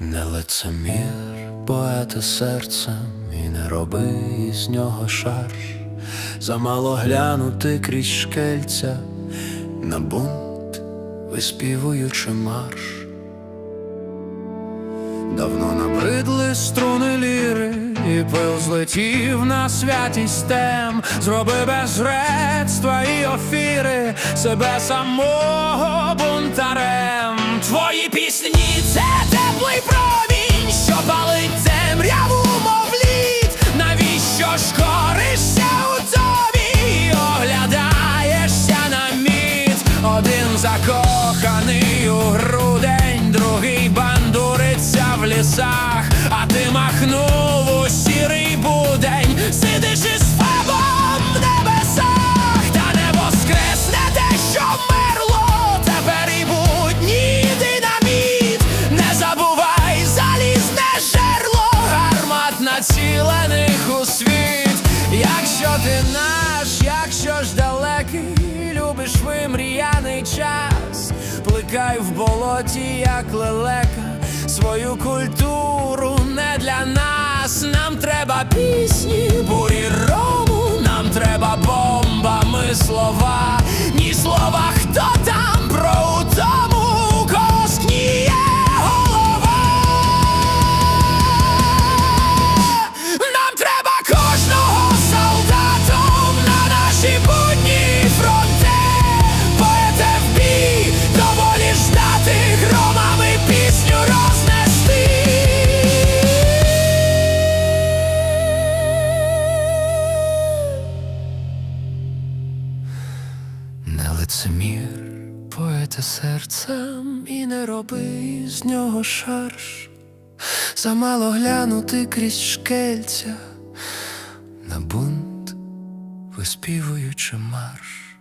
Не лицемір, поета серцем, і не роби із нього шарш, замало глянути крізь шкельця на бунт, виспівуючи марш. Давно набридли струни ліри, і пил злетів на святість тем, зроби без і офіри себе самого бунтарем. Закоханий у грудень, другий бандуриться в лісах, а ти махнув у сірий будень, сидиш із фабом в небесах, та не воскресне те, що вмерло, тепер і будні динаміт, не забувай залізне жерло, гармат націлених у світ, якщо ти наш, якщо ж далекий, любиш вимріяний час, плекай в болоті, як лелека, свою культуру не для нас. Нам треба пісні, Не лицемір, поете серцем і не роби з нього шарш. Замало глянути крізь шкельця на бунт, виспівуючи марш.